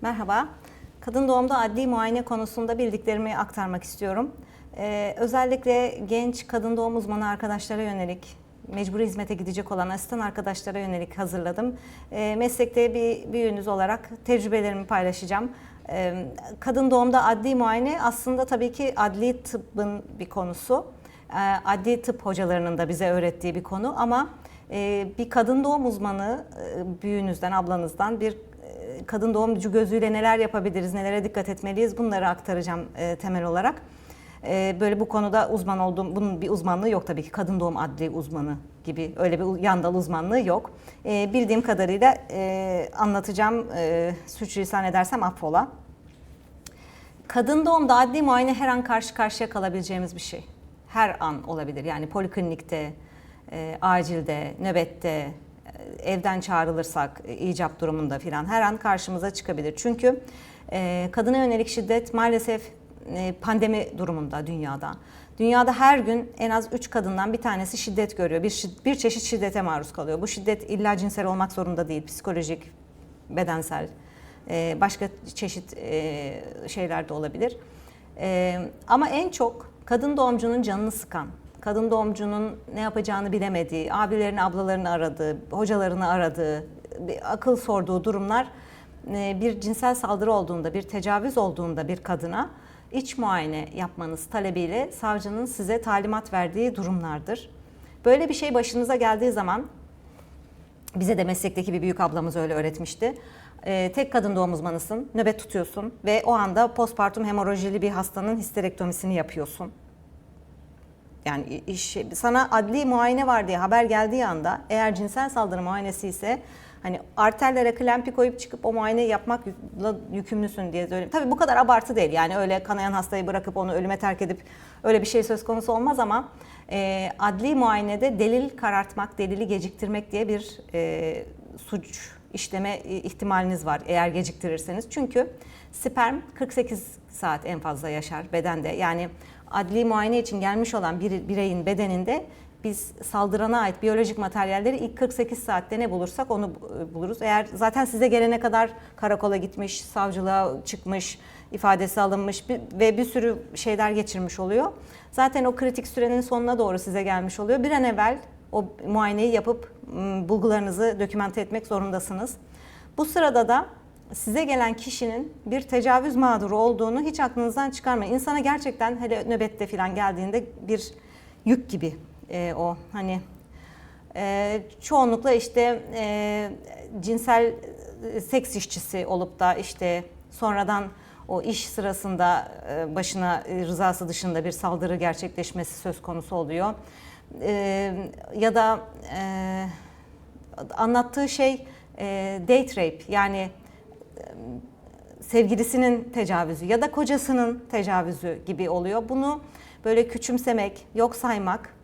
Merhaba. Kadın doğumda adli muayene konusunda bildiklerimi aktarmak istiyorum. Ee, özellikle genç kadın doğum uzmanı arkadaşlara yönelik, mecburi hizmete gidecek olan asistan arkadaşlara yönelik hazırladım. Ee, meslekte bir büyüğünüz olarak tecrübelerimi paylaşacağım. Ee, kadın doğumda adli muayene aslında tabii ki adli tıbbın bir konusu. Ee, adli tıp hocalarının da bize öğrettiği bir konu ama e, bir kadın doğum uzmanı e, büyüğünüzden, ablanızdan bir e, kadın doğumcu gözüyle neler yapabiliriz, nelere dikkat etmeliyiz bunları aktaracağım e, temel olarak. E, böyle bu konuda uzman olduğum, bunun bir uzmanlığı yok tabii ki. Kadın doğum adli uzmanı gibi öyle bir yan dal uzmanlığı yok. E, bildiğim kadarıyla e, anlatacağım, e, suçlulisan edersem affola. Kadın doğumda adli muayene her an karşı karşıya kalabileceğimiz bir şey. Her an olabilir. Yani poliklinikte, e, acilde, nöbette, evden çağrılırsak e, icap durumunda filan her an karşımıza çıkabilir. Çünkü e, kadına yönelik şiddet maalesef e, pandemi durumunda dünyada. Dünyada her gün en az 3 kadından bir tanesi şiddet görüyor. Bir, bir çeşit şiddete maruz kalıyor. Bu şiddet illa cinsel olmak zorunda değil. Psikolojik, bedensel, e, başka çeşit e, şeyler de olabilir. E, Ama en çok kadın doğumcunun canını sıkan, kadın doğumcunun ne yapacağını bilemediği, abilerini, ablalarını aradığı, hocalarını aradığı, akıl sorduğu durumlar e, bir cinsel saldırı olduğunda, bir tecavüz olduğunda bir kadına iç muayene yapmanız talebiyle savcının size talimat verdiği durumlardır. Böyle bir şey başınıza geldiği zaman bize de meslekteki bir büyük ablamız öyle öğretmişti. Ee, tek kadın doğum uzmanısın, nöbet tutuyorsun ve o anda postpartum hemorajili bir hastanın histerektomisini yapıyorsun. Yani iş, sana adli muayene var diye haber geldiği anda eğer cinsel saldırı muayenesi ise hani arterlere klempi koyup çıkıp o muayeneyi yapmakla yükümlüsün diye söyleyeyim. Tabii bu kadar abartı değil yani öyle kanayan hastayı bırakıp onu ölüme terk edip öyle bir şey söz konusu olmaz ama e, adli muayenede delil karartmak, delili geciktirmek diye bir e, suç işleme ihtimaliniz var eğer geciktirirseniz. Çünkü sperm 48 saat en fazla yaşar bedende. Yani adli muayene için gelmiş olan bir bireyin bedeninde biz saldırana ait biyolojik materyalleri ilk 48 saatte ne bulursak onu buluruz. Eğer zaten size gelene kadar karakola gitmiş, savcılığa çıkmış, ifadesi alınmış ve bir sürü şeyler geçirmiş oluyor. Zaten o kritik sürenin sonuna doğru size gelmiş oluyor. Bir an evvel o muayeneyi yapıp m, bulgularınızı dokümante etmek zorundasınız. Bu sırada da size gelen kişinin bir tecavüz mağduru olduğunu hiç aklınızdan çıkarmayın. İnsana gerçekten hele nöbette falan geldiğinde bir yük gibi e, o hani e, çoğunlukla işte e, cinsel e, seks işçisi olup da işte sonradan o iş sırasında e, başına e, rızası dışında bir saldırı gerçekleşmesi söz konusu oluyor. E, ya da e, anlattığı şey e, date rape yani sevgilisinin tecavüzü ya da kocasının tecavüzü gibi oluyor. Bunu böyle küçümsemek, yok saymak,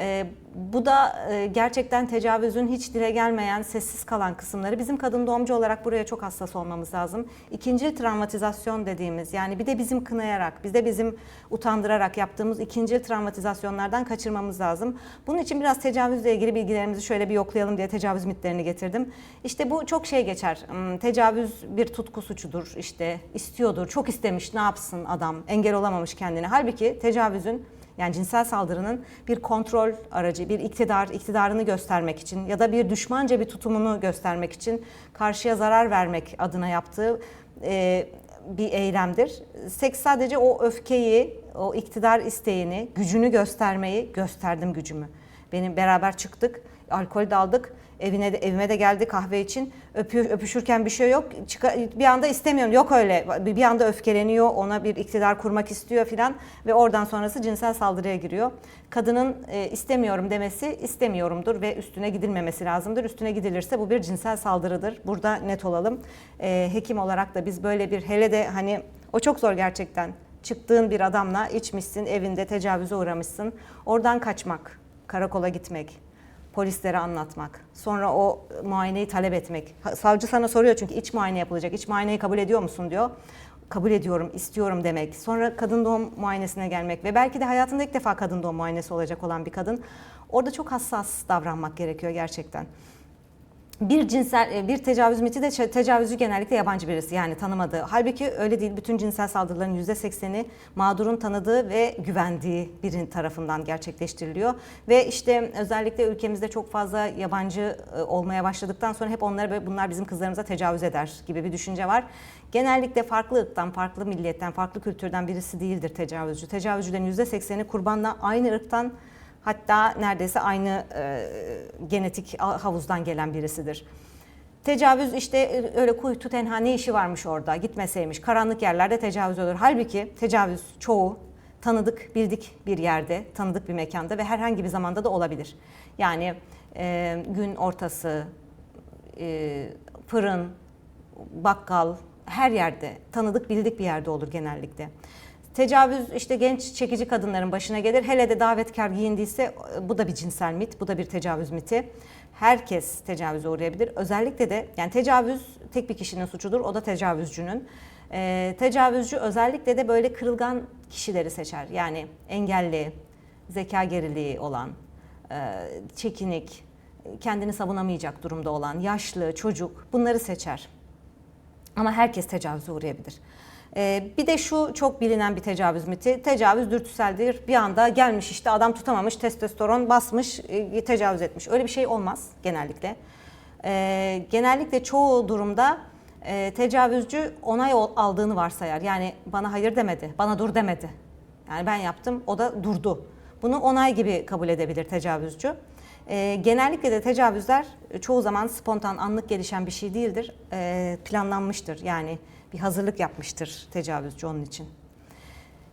e, bu da e, gerçekten tecavüzün hiç dile gelmeyen, sessiz kalan kısımları. Bizim kadın doğumcu olarak buraya çok hassas olmamız lazım. İkinci travmatizasyon dediğimiz yani bir de bizim kınayarak, bir de bizim utandırarak yaptığımız ikinci travmatizasyonlardan kaçırmamız lazım. Bunun için biraz tecavüzle ilgili bilgilerimizi şöyle bir yoklayalım diye tecavüz mitlerini getirdim. İşte bu çok şey geçer. Hmm, Tecavüz bir tutku suçudur, işte istiyordur, çok istemiş, ne yapsın adam, engel olamamış kendine. Halbuki tecavüzün yani cinsel saldırının bir kontrol aracı, bir iktidar, iktidarını göstermek için ya da bir düşmanca bir tutumunu göstermek için karşıya zarar vermek adına yaptığı e, bir eylemdir. Seks sadece o öfkeyi, o iktidar isteğini, gücünü göstermeyi, gösterdim gücümü. Benim beraber çıktık, alkol de aldık, evine de, evime de geldi kahve için. Öpü, öpüşürken bir şey yok. Çıka, bir anda istemiyorum. Yok öyle. Bir bir anda öfkeleniyor. Ona bir iktidar kurmak istiyor filan ve oradan sonrası cinsel saldırıya giriyor. Kadının e, istemiyorum demesi istemiyorumdur ve üstüne gidilmemesi lazımdır. Üstüne gidilirse bu bir cinsel saldırıdır. Burada net olalım. E, hekim olarak da biz böyle bir hele de hani o çok zor gerçekten. Çıktığın bir adamla içmişsin, evinde tecavüze uğramışsın. Oradan kaçmak, karakola gitmek, polislere anlatmak, sonra o muayeneyi talep etmek. Savcı sana soruyor çünkü iç muayene yapılacak. İç muayeneyi kabul ediyor musun diyor. Kabul ediyorum, istiyorum demek. Sonra kadın doğum muayenesine gelmek ve belki de hayatında ilk defa kadın doğum muayenesi olacak olan bir kadın. Orada çok hassas davranmak gerekiyor gerçekten. Bir cinsel e, bir tecavüz miti de tecavüzcü genellikle yabancı birisi yani tanımadığı. Halbuki öyle değil. Bütün cinsel saldırıların %80'i mağdurun tanıdığı ve güvendiği birinin tarafından gerçekleştiriliyor. Ve işte özellikle ülkemizde çok fazla yabancı e, olmaya başladıktan sonra hep onlara böyle bunlar bizim kızlarımıza tecavüz eder gibi bir düşünce var. Genellikle farklı ırktan, farklı milletten, farklı kültürden birisi değildir tecavüzcü. Tecavüzcülerin %80'i kurbanla aynı ırktan Hatta neredeyse aynı e, genetik havuzdan gelen birisidir. Tecavüz işte e, öyle kuytu tenha ne işi varmış orada gitmeseymiş. Karanlık yerlerde tecavüz olur. Halbuki tecavüz çoğu tanıdık, bildik bir yerde, tanıdık bir mekanda ve herhangi bir zamanda da olabilir. Yani e, gün ortası, e, fırın, bakkal her yerde tanıdık bildik bir yerde olur genellikle. Tecavüz işte genç çekici kadınların başına gelir. Hele de davetkar giyindiyse bu da bir cinsel mit, bu da bir tecavüz miti. Herkes tecavüze uğrayabilir. Özellikle de yani tecavüz tek bir kişinin suçudur, o da tecavüzcünün. Ee, tecavüzcü özellikle de böyle kırılgan kişileri seçer. Yani engelli, zeka geriliği olan, e, çekinik, kendini savunamayacak durumda olan, yaşlı, çocuk bunları seçer. Ama herkes tecavüze uğrayabilir. Ee, bir de şu çok bilinen bir tecavüz miti. Tecavüz dürtüseldir. Bir anda gelmiş işte adam tutamamış, testosteron basmış, e, tecavüz etmiş. Öyle bir şey olmaz genellikle. Ee, genellikle çoğu durumda e, tecavüzcü onay aldığını varsayar. Yani bana hayır demedi, bana dur demedi. Yani ben yaptım, o da durdu. Bunu onay gibi kabul edebilir tecavüzcü. Ee, genellikle de tecavüzler e, çoğu zaman spontan, anlık gelişen bir şey değildir. Ee, planlanmıştır. Yani bir hazırlık yapmıştır tecavüzcü onun için.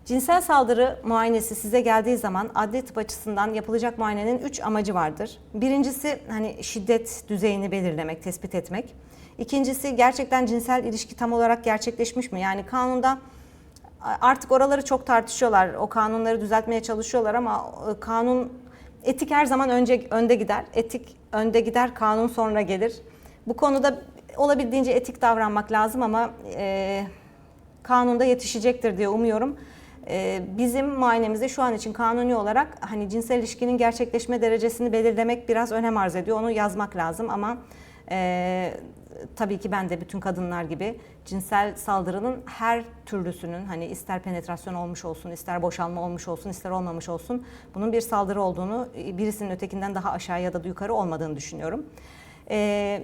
Cinsel saldırı muayenesi size geldiği zaman adli tıp açısından yapılacak muayenenin üç amacı vardır. Birincisi hani şiddet düzeyini belirlemek, tespit etmek. İkincisi gerçekten cinsel ilişki tam olarak gerçekleşmiş mi? Yani kanunda artık oraları çok tartışıyorlar. O kanunları düzeltmeye çalışıyorlar ama e, kanun etik her zaman önce önde gider. Etik önde gider, kanun sonra gelir. Bu konuda olabildiğince etik davranmak lazım ama e, kanunda yetişecektir diye umuyorum. E, bizim muayenemizde şu an için kanuni olarak hani cinsel ilişkinin gerçekleşme derecesini belirlemek biraz önem arz ediyor. Onu yazmak lazım ama e, tabii ki ben de bütün kadınlar gibi cinsel saldırının her türlüsünün hani ister penetrasyon olmuş olsun, ister boşalma olmuş olsun, ister olmamış olsun bunun bir saldırı olduğunu, birisinin ötekinden daha aşağı ya da yukarı olmadığını düşünüyorum. E,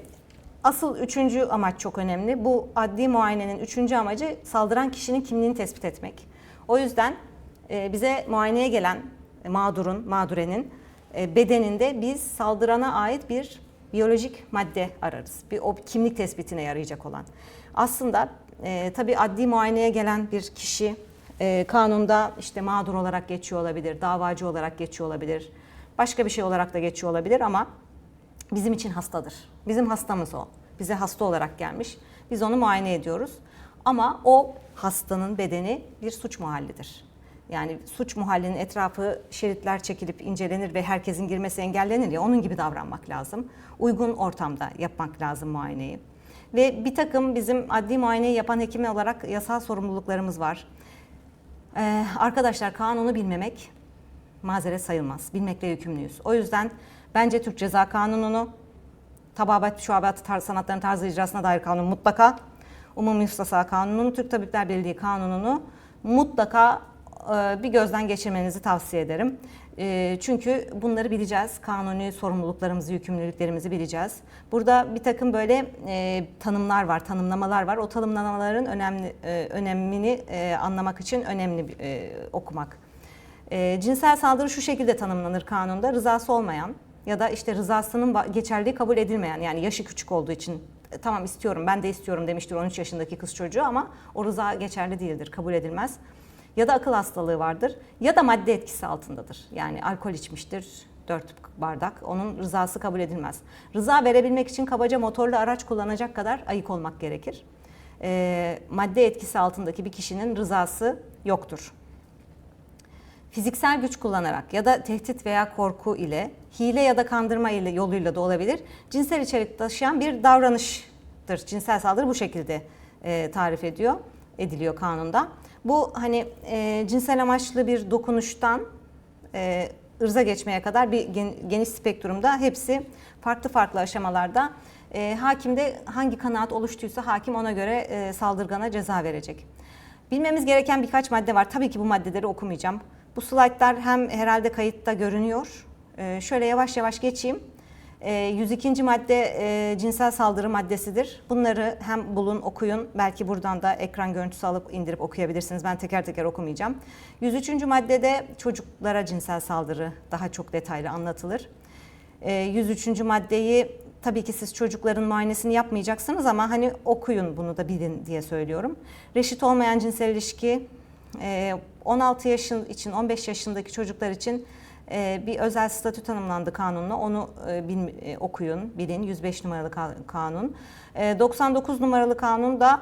Asıl üçüncü amaç çok önemli. Bu adli muayenenin üçüncü amacı saldıran kişinin kimliğini tespit etmek. O yüzden e, bize muayeneye gelen mağdurun, mağdurenin e, bedeninde biz saldırana ait bir biyolojik madde ararız. Bir o kimlik tespitine yarayacak olan. Aslında e, tabii adli muayeneye gelen bir kişi e, kanunda işte mağdur olarak geçiyor olabilir, davacı olarak geçiyor olabilir, başka bir şey olarak da geçiyor olabilir ama bizim için hastadır. Bizim hastamız o. Bize hasta olarak gelmiş. Biz onu muayene ediyoruz. Ama o hastanın bedeni bir suç muhallidir. Yani suç muhallinin etrafı şeritler çekilip incelenir ve herkesin girmesi engellenir ya onun gibi davranmak lazım. Uygun ortamda yapmak lazım muayeneyi. Ve bir takım bizim adli muayeneyi yapan hekim olarak yasal sorumluluklarımız var. Ee, arkadaşlar kanunu bilmemek mazeret sayılmaz. Bilmekle yükümlüyüz. O yüzden bence Türk Ceza Kanunu'nu, tababat, şuabat tar sanatların tarzı icrasına dair kanun mutlaka, Umumi Müstasa Kanunu'nu, Türk Tabipler Birliği Kanunu'nu mutlaka e, bir gözden geçirmenizi tavsiye ederim. E, çünkü bunları bileceğiz. Kanuni sorumluluklarımızı, yükümlülüklerimizi bileceğiz. Burada bir takım böyle e, tanımlar var, tanımlamalar var. O tanımlamaların önemli önemini anlamak için önemli okumak. Cinsel saldırı şu şekilde tanımlanır kanunda. Rızası olmayan ya da işte rızasının geçerliği kabul edilmeyen yani yaşı küçük olduğu için tamam istiyorum ben de istiyorum demiştir 13 yaşındaki kız çocuğu ama o rıza geçerli değildir, kabul edilmez. Ya da akıl hastalığı vardır ya da madde etkisi altındadır. Yani alkol içmiştir 4 bardak onun rızası kabul edilmez. Rıza verebilmek için kabaca motorlu araç kullanacak kadar ayık olmak gerekir. E, madde etkisi altındaki bir kişinin rızası yoktur. Fiziksel güç kullanarak ya da tehdit veya korku ile, hile ya da kandırma ile yoluyla da olabilir. Cinsel içerik taşıyan bir davranıştır. Cinsel saldırı bu şekilde e, tarif ediyor, ediliyor kanunda. Bu hani e, cinsel amaçlı bir dokunuştan e, ırza geçmeye kadar bir gen, geniş spektrumda hepsi farklı farklı aşamalarda E, hakim de hangi kanaat oluştuysa hakim ona göre e, saldırgana ceza verecek. Bilmemiz gereken birkaç madde var. Tabii ki bu maddeleri okumayacağım. Bu slaytlar hem herhalde kayıtta görünüyor. E, şöyle yavaş yavaş geçeyim. E, 102. madde e, cinsel saldırı maddesidir. Bunları hem bulun, okuyun. Belki buradan da ekran görüntüsü alıp indirip okuyabilirsiniz. Ben teker teker okumayacağım. 103. maddede çocuklara cinsel saldırı daha çok detaylı anlatılır. E, 103. maddeyi tabii ki siz çocukların muayenesini yapmayacaksınız ama hani okuyun bunu da bilin diye söylüyorum. Reşit olmayan cinsel ilişki e, 16 yaşın için 15 yaşındaki çocuklar için e, bir özel statü tanımlandı kanunla. Onu e, bil, e, okuyun, bilin. 105 numaralı ka- kanun. E, 99 numaralı kanun da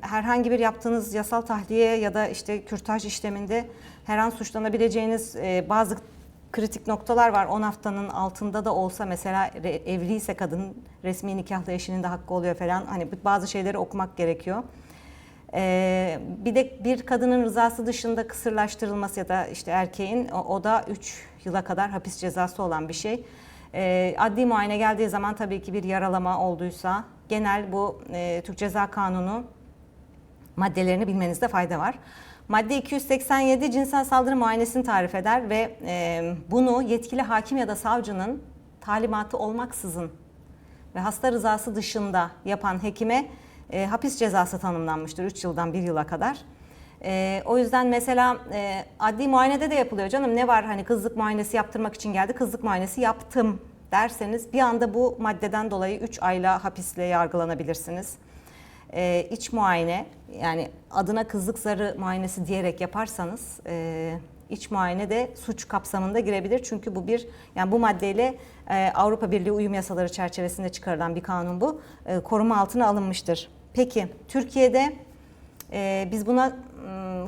herhangi bir yaptığınız yasal tahliye ya da işte kürtaj işleminde her an suçlanabileceğiniz bazı kritik noktalar var. 10 haftanın altında da olsa mesela evliyse kadın resmi nikahlı eşinin de hakkı oluyor falan. Hani bazı şeyleri okumak gerekiyor. Ee, bir de bir kadının rızası dışında kısırlaştırılması ya da işte erkeğin o, o da 3 yıla kadar hapis cezası olan bir şey. Ee, adli muayene geldiği zaman tabii ki bir yaralama olduysa genel bu e, Türk Ceza Kanunu maddelerini bilmenizde fayda var. Madde 287 cinsel saldırı muayenesini tarif eder ve e, bunu yetkili hakim ya da savcının talimatı olmaksızın ve hasta rızası dışında yapan hekime e, hapis cezası tanımlanmıştır 3 yıldan 1 yıla kadar. E, o yüzden mesela e, adli muayenede de yapılıyor canım ne var hani kızlık muayenesi yaptırmak için geldi kızlık muayenesi yaptım derseniz bir anda bu maddeden dolayı 3 ayla hapisle yargılanabilirsiniz. E, iç muayene yani adına kızlık zarı muayenesi diyerek yaparsanız e, iç muayene de suç kapsamında girebilir. Çünkü bu bir yani bu maddeyle e, Avrupa Birliği uyum yasaları çerçevesinde çıkarılan bir kanun bu. E, koruma altına alınmıştır. Peki Türkiye'de e, biz buna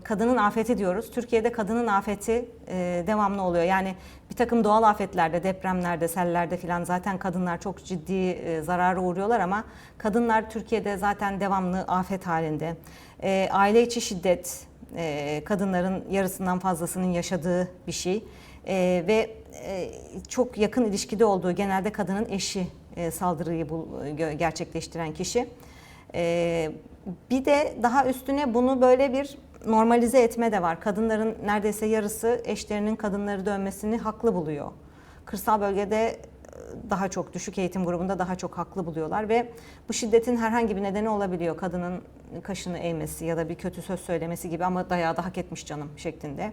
kadının afeti diyoruz. Türkiye'de kadının afeti e, devamlı oluyor. Yani bir takım doğal afetlerde, depremlerde, sellerde filan zaten kadınlar çok ciddi e, zarara uğruyorlar ama kadınlar Türkiye'de zaten devamlı afet halinde. E, aile içi şiddet, e, kadınların yarısından fazlasının yaşadığı bir şey E, ve e, çok yakın ilişkide olduğu genelde kadının eşi e, saldırıyı bul, gö- gerçekleştiren kişi. E, bir de daha üstüne bunu böyle bir normalize etme de var. Kadınların neredeyse yarısı eşlerinin kadınları dövmesini haklı buluyor. Kırsal bölgede e, daha çok düşük eğitim grubunda daha çok haklı buluyorlar ve bu şiddetin herhangi bir nedeni olabiliyor. Kadının kaşını eğmesi ya da bir kötü söz söylemesi gibi ama dayağı da hak etmiş canım şeklinde.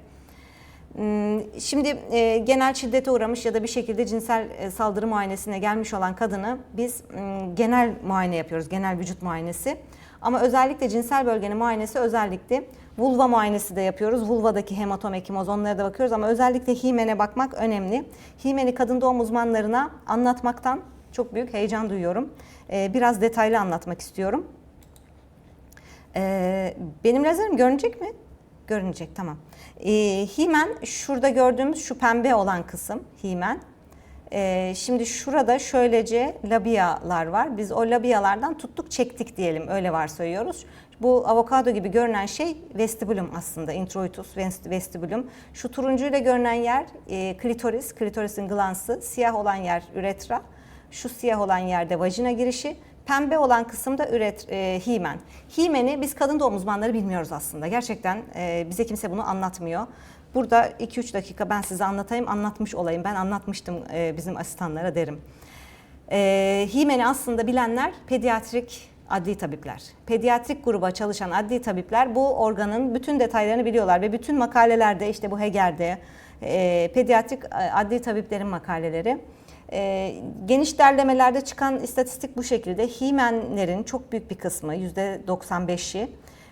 Hmm, Şimdi e, genel şiddete uğramış ya da bir şekilde cinsel e, saldırı muayenesine gelmiş olan kadını biz mm, genel muayene yapıyoruz, genel vücut muayenesi. Ama özellikle cinsel bölgenin muayenesi özellikle vulva muayenesi de yapıyoruz. Vulvadaki hematom, ekimoz onlara da bakıyoruz ama özellikle himene bakmak önemli. Himeni kadın doğum uzmanlarına anlatmaktan çok büyük heyecan duyuyorum. E, Biraz detaylı anlatmak istiyorum. Benim lazerim görünecek mi? Görünecek tamam. Ee, himen şurada gördüğümüz şu pembe olan kısım himen. Ee, şimdi şurada şöylece labiyalar var. Biz o labiyalardan tuttuk çektik diyelim öyle varsayıyoruz. Bu avokado gibi görünen şey vestibulum aslında introitus vest- vestibulum. Şu turuncuyla görünen yer e, klitoris, klitorisin glansı, siyah olan yer üretra. Şu siyah olan yerde vajina girişi, Pembe olan kısımda üret e, himen. Himeni biz kadın doğum uzmanları bilmiyoruz aslında. Gerçekten e, bize kimse bunu anlatmıyor. Burada 2-3 dakika ben size anlatayım, anlatmış olayım. Ben anlatmıştım e, bizim asistanlara derim. E, himeni aslında bilenler pediatrik adli tabipler. Pediatrik gruba çalışan adli tabipler bu organın bütün detaylarını biliyorlar ve bütün makalelerde işte bu Heger'de e, pediatrik e, adli tabiplerin makaleleri e, geniş derlemelerde çıkan istatistik bu şekilde. Himenlerin çok büyük bir kısmı %95'i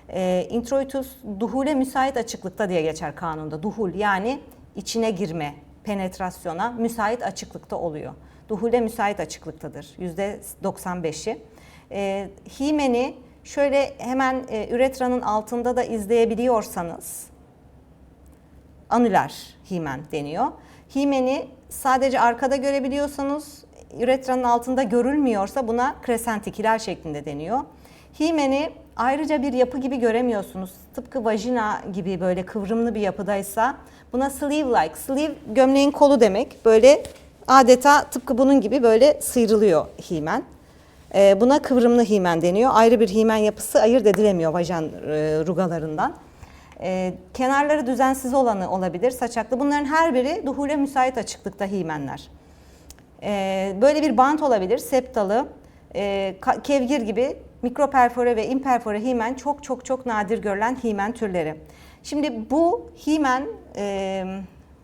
e, introitus duhule müsait açıklıkta diye geçer kanunda. Duhul yani içine girme, penetrasyona müsait açıklıkta oluyor. Duhule müsait açıklıktadır %95'i. E, himeni şöyle hemen e, üretranın altında da izleyebiliyorsanız anüler himen deniyor. Himeni sadece arkada görebiliyorsanız üretranın altında görülmüyorsa buna kresentik şeklinde deniyor. Himeni ayrıca bir yapı gibi göremiyorsunuz. Tıpkı vajina gibi böyle kıvrımlı bir yapıdaysa buna sleeve-like, sleeve gömleğin kolu demek. Böyle adeta tıpkı bunun gibi böyle sıyrılıyor himen. E, buna kıvrımlı himen deniyor. Ayrı bir himen yapısı ayırt edilemiyor vajen e, rugalarından. E, kenarları düzensiz olanı olabilir, saçaklı. Bunların her biri duhule müsait açıklıkta himenler. E, böyle bir bant olabilir, septalı, e, kevgir gibi mikroperfore ve imperfore himen çok çok çok nadir görülen himen türleri. Şimdi bu himen e,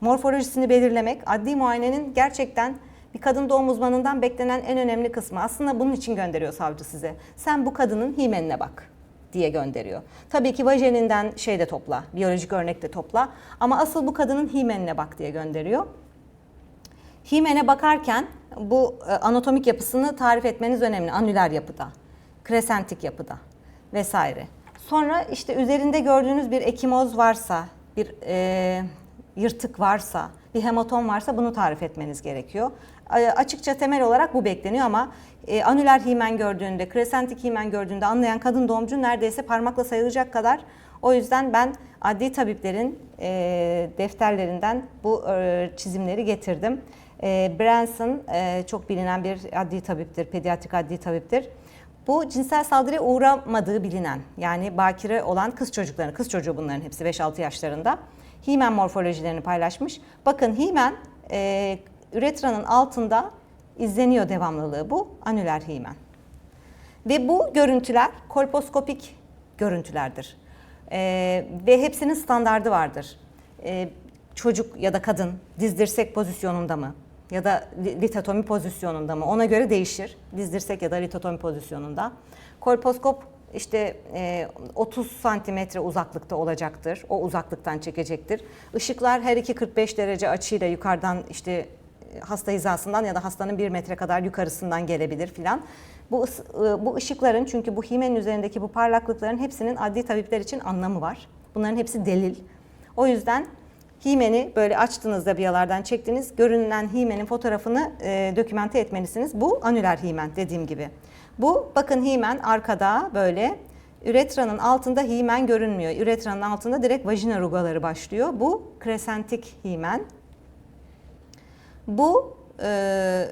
morfolojisini belirlemek adli muayenenin gerçekten bir kadın doğum uzmanından beklenen en önemli kısmı. Aslında bunun için gönderiyor savcı size. Sen bu kadının himenine bak diye gönderiyor. Tabii ki vajeninden şey de topla, biyolojik örnek de topla ama asıl bu kadının himenine bak diye gönderiyor. Himene bakarken bu e, anatomik yapısını tarif etmeniz önemli. Anüler yapıda, kresentik yapıda vesaire. Sonra işte üzerinde gördüğünüz bir ekimoz varsa, bir e, yırtık varsa, bir hematom varsa bunu tarif etmeniz gerekiyor. Açıkça temel olarak bu bekleniyor ama e, anüler himen gördüğünde, kresentik himen gördüğünde anlayan kadın doğumcu neredeyse parmakla sayılacak kadar. O yüzden ben adli tabiplerin e, defterlerinden bu e, çizimleri getirdim. E, Branson e, çok bilinen bir adli tabiptir, pediatrik adli tabiptir. Bu cinsel saldırıya uğramadığı bilinen yani bakire olan kız çocuklarını, kız çocuğu bunların hepsi 5-6 yaşlarında himen morfolojilerini paylaşmış. Bakın himen e, üretranın altında izleniyor devamlılığı bu anüler himen. Ve bu görüntüler kolposkopik görüntülerdir. Ee, ve hepsinin standardı vardır. Ee, çocuk ya da kadın diz dirsek pozisyonunda mı? Ya da li- litatomi pozisyonunda mı? Ona göre değişir. Diz dirsek ya da litatomi pozisyonunda. Kolposkop işte e, 30 santimetre uzaklıkta olacaktır. O uzaklıktan çekecektir. Işıklar her iki 45 derece açıyla yukarıdan işte hasta hizasından ya da hastanın bir metre kadar yukarısından gelebilir filan. Bu, ıs- ı, bu ışıkların çünkü bu himenin üzerindeki bu parlaklıkların hepsinin adli tabipler için anlamı var. Bunların hepsi delil. O yüzden himeni böyle açtığınızda biyalardan çektiniz. Görünen himenin fotoğrafını e, dokümente etmelisiniz. Bu anüler himen dediğim gibi. Bu bakın himen arkada böyle üretranın altında himen görünmüyor. Üretranın altında direkt vajina rugaları başlıyor. Bu kresentik himen. Bu e,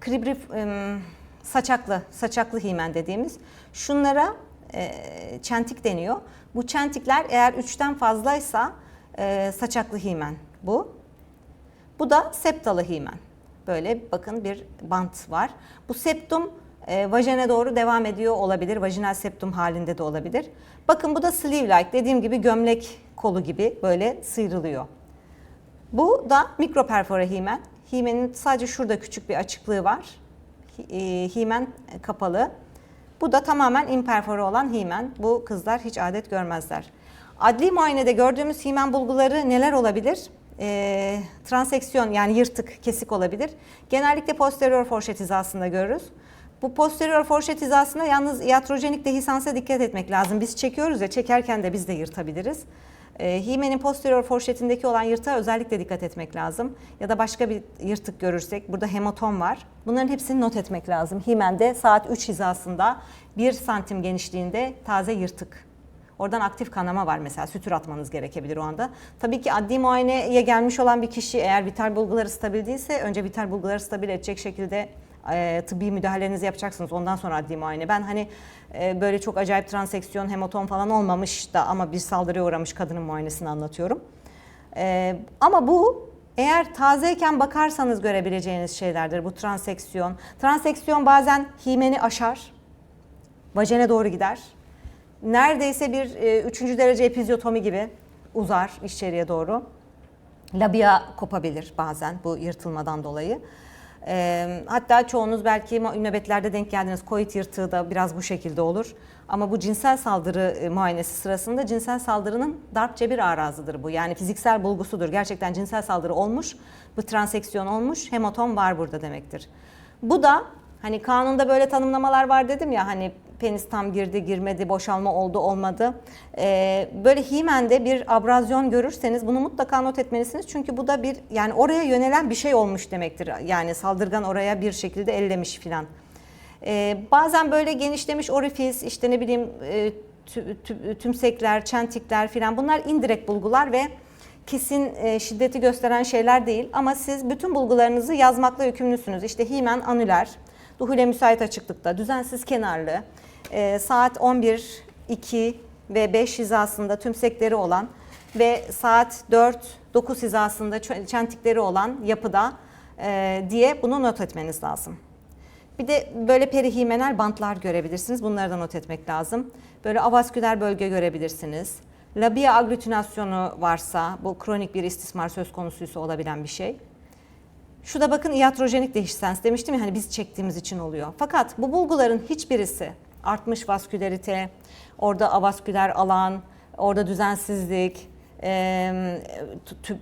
kribri e, saçaklı, saçaklı himen dediğimiz. Şunlara e, çentik deniyor. Bu çentikler eğer üçten fazlaysa e, saçaklı himen bu. Bu da septalı himen. Böyle bakın bir bant var. Bu septum e, vajene doğru devam ediyor olabilir. Vajinal septum halinde de olabilir. Bakın bu da sleeve-like dediğim gibi gömlek kolu gibi böyle sıyrılıyor. Bu da mikroperfore himen. Himenin sadece şurada küçük bir açıklığı var. E, Himen kapalı. Bu da tamamen imperfore olan himen. Bu kızlar hiç adet görmezler. Adli muayenede gördüğümüz himen bulguları neler olabilir? Ee, transeksiyon yani yırtık, kesik olabilir. Genellikle posterior forşet hizasında görürüz. Bu posterior forşet hizasında yalnız iatrojenik dehisansa dikkat etmek lazım. Biz çekiyoruz ya çekerken de biz de yırtabiliriz. E, himenin posterior forşetindeki olan yırtığa özellikle dikkat etmek lazım. Ya da başka bir yırtık görürsek burada hematom var. Bunların hepsini not etmek lazım. Himende saat 3 hizasında 1 santim genişliğinde taze yırtık. Oradan aktif kanama var mesela sütür atmanız gerekebilir o anda. Tabii ki adli muayeneye gelmiş olan bir kişi eğer vital bulguları stabil değilse önce vital bulguları stabil edecek şekilde e, tıbbi müdahalenizi yapacaksınız. Ondan sonra adli muayene. Ben hani e, böyle çok acayip transeksiyon, hematom falan olmamış da ama bir saldırıya uğramış kadının muayenesini anlatıyorum. E, ama bu eğer tazeyken bakarsanız görebileceğiniz şeylerdir bu transeksiyon. Transeksiyon bazen himeni aşar, vajene doğru gider. Neredeyse bir e, üçüncü derece epizyotomi gibi uzar içeriye doğru. Labia kopabilir bazen bu yırtılmadan dolayı. Ee, hatta çoğunuz belki nöbetlerde denk geldiniz. Koit yırtığı da biraz bu şekilde olur. Ama bu cinsel saldırı e, muayenesi sırasında cinsel saldırının darpçe bir arazıdır bu. Yani fiziksel bulgusudur. Gerçekten cinsel saldırı olmuş, bu transeksiyon olmuş, hematom var burada demektir. Bu da hani kanunda böyle tanımlamalar var dedim ya hani penis tam girdi girmedi boşalma oldu olmadı. Ee, böyle himende bir abrazyon görürseniz bunu mutlaka not etmelisiniz. Çünkü bu da bir yani oraya yönelen bir şey olmuş demektir. Yani saldırgan oraya bir şekilde ellemiş filan. Ee, bazen böyle genişlemiş orifis işte ne bileyim e, tü- tü- tümsekler, çentikler filan bunlar indirekt bulgular ve kesin e, şiddeti gösteren şeyler değil. Ama siz bütün bulgularınızı yazmakla yükümlüsünüz. İşte himen anüler, duhule müsait açıklıkta, düzensiz kenarlı, e, saat 11, 2 ve 5 hizasında tümsekleri olan ve saat 4, 9 hizasında çentikleri olan yapıda e, diye bunu not etmeniz lazım. Bir de böyle perihimenal bantlar görebilirsiniz. Bunları da not etmek lazım. Böyle avasküler bölge görebilirsiniz. Labia aglutinasyonu varsa bu kronik bir istismar söz konusuysa olabilen bir şey. Şu da bakın iatrojenik dehiscens demiştim ya hani biz çektiğimiz için oluyor. Fakat bu bulguların hiçbirisi artmış vaskülerite, orada avasküler alan, orada düzensizlik, tü-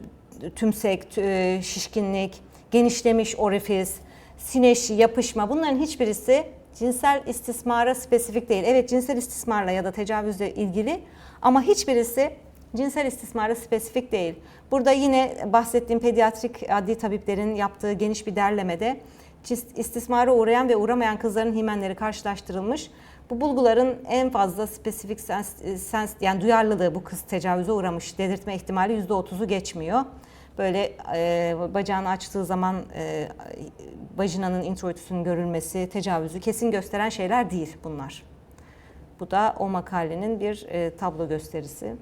tümsek, tü- şişkinlik, genişlemiş orifis, sineşi, yapışma bunların hiçbirisi cinsel istismara spesifik değil. Evet cinsel istismarla ya da tecavüzle ilgili ama hiçbirisi cinsel istismara spesifik değil. Burada yine bahsettiğim pediatrik adli tabiplerin yaptığı geniş bir derlemede istismara uğrayan ve uğramayan kızların himenleri karşılaştırılmış. Bu bulguların en fazla spesifik sens, sens yani duyarlılığı bu kız tecavüze uğramış delirtme ihtimali %30'u geçmiyor. Böyle e, bacağını açtığı zaman e, vajinanın introitüsünün görülmesi, tecavüzü kesin gösteren şeyler değil bunlar. Bu da o makalenin bir e, tablo gösterisi.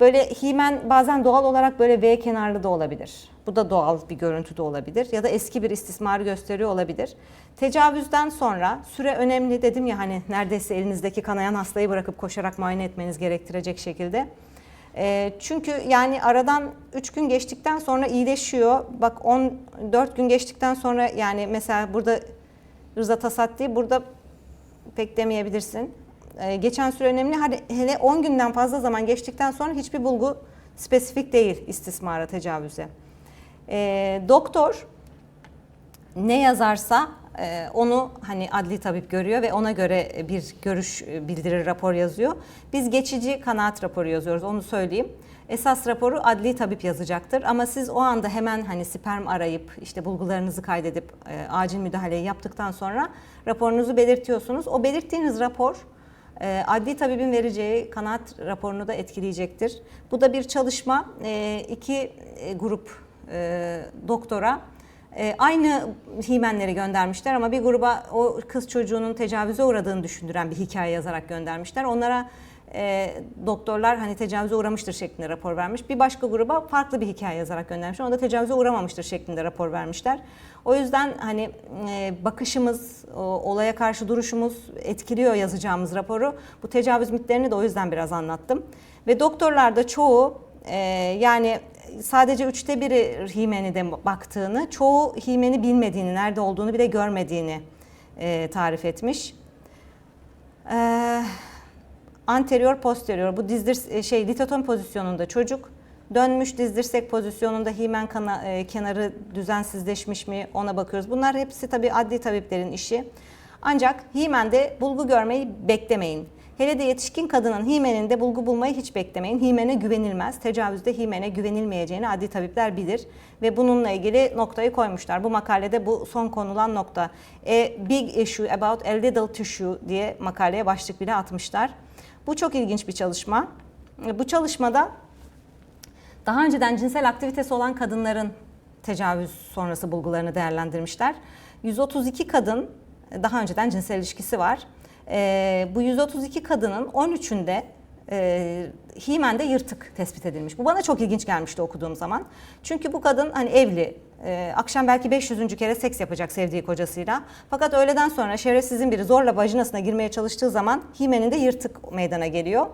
Böyle himen bazen doğal olarak böyle V kenarlı da olabilir. Bu da doğal bir görüntü de olabilir. Ya da eski bir istismarı gösteriyor olabilir. Tecavüzden sonra süre önemli dedim ya hani neredeyse elinizdeki kanayan hastayı bırakıp koşarak muayene etmeniz gerektirecek şekilde. E, çünkü yani aradan 3 gün geçtikten sonra iyileşiyor. Bak 14 gün geçtikten sonra yani mesela burada Rıza Tasatti burada pek demeyebilirsin. Ee, geçen süre önemli. Hadi hele 10 günden fazla zaman geçtikten sonra hiçbir bulgu spesifik değil istismara, tecavüze. Ee, doktor ne yazarsa e, onu hani adli tabip görüyor ve ona göre bir görüş e, bildirir, rapor yazıyor. Biz geçici kanaat raporu yazıyoruz, onu söyleyeyim. Esas raporu adli tabip yazacaktır ama siz o anda hemen hani sperm arayıp işte bulgularınızı kaydedip e, acil müdahaleyi yaptıktan sonra raporunuzu belirtiyorsunuz. O belirttiğiniz rapor e, adli tabibin vereceği kanaat raporunu da etkileyecektir. Bu da bir çalışma e, iki e, grup e, doktora e, aynı himenleri göndermişler ama bir gruba o kız çocuğunun tecavüze uğradığını düşündüren bir hikaye yazarak göndermişler. Onlara e, doktorlar hani tecavüze uğramıştır şeklinde rapor vermiş. Bir başka gruba farklı bir hikaye yazarak göndermişler. Onda tecavüze uğramamıştır şeklinde rapor vermişler. O yüzden hani e, bakışımız, olaya karşı duruşumuz etkiliyor yazacağımız raporu. Bu tecavüz mitlerini de o yüzden biraz anlattım. Ve doktorlarda çoğu e, yani sadece üçte biri himeni de baktığını, çoğu himeni bilmediğini, nerede olduğunu bile görmediğini e, tarif etmiş. Eee anterior posterior bu dizdir şey litoton pozisyonunda çocuk dönmüş dizdirsek pozisyonunda himen kana, e, kenarı düzensizleşmiş mi ona bakıyoruz. Bunlar hepsi tabii adli tabiplerin işi. Ancak himende bulgu görmeyi beklemeyin. Hele de yetişkin kadının himeninde bulgu bulmayı hiç beklemeyin. Himene güvenilmez. Tecavüzde himene güvenilmeyeceğini adli tabipler bilir. Ve bununla ilgili noktayı koymuşlar. Bu makalede bu son konulan nokta. A big issue about a little tissue diye makaleye başlık bile atmışlar. Bu çok ilginç bir çalışma. Bu çalışmada daha önceden cinsel aktivitesi olan kadınların tecavüz sonrası bulgularını değerlendirmişler. 132 kadın daha önceden cinsel ilişkisi var. Ee, bu 132 kadının 13'ünde e, himende yırtık tespit edilmiş. Bu bana çok ilginç gelmişti okuduğum zaman. Çünkü bu kadın hani evli, e, akşam belki 500. kere seks yapacak sevdiği kocasıyla. Fakat öğleden sonra şerefsizin biri zorla vajinasına girmeye çalıştığı zaman himeninde yırtık meydana geliyor.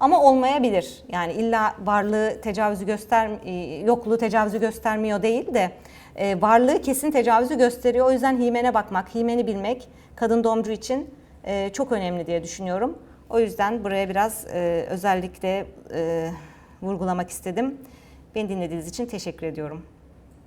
Ama olmayabilir. Yani illa varlığı tecavüzü göster e, yokluğu tecavüzü göstermiyor değil de e, varlığı kesin tecavüzü gösteriyor. O yüzden himene bakmak, himeni bilmek kadın doğumcu için e, çok önemli diye düşünüyorum. O yüzden buraya biraz e, özellikle e, vurgulamak istedim. Beni dinlediğiniz için teşekkür ediyorum.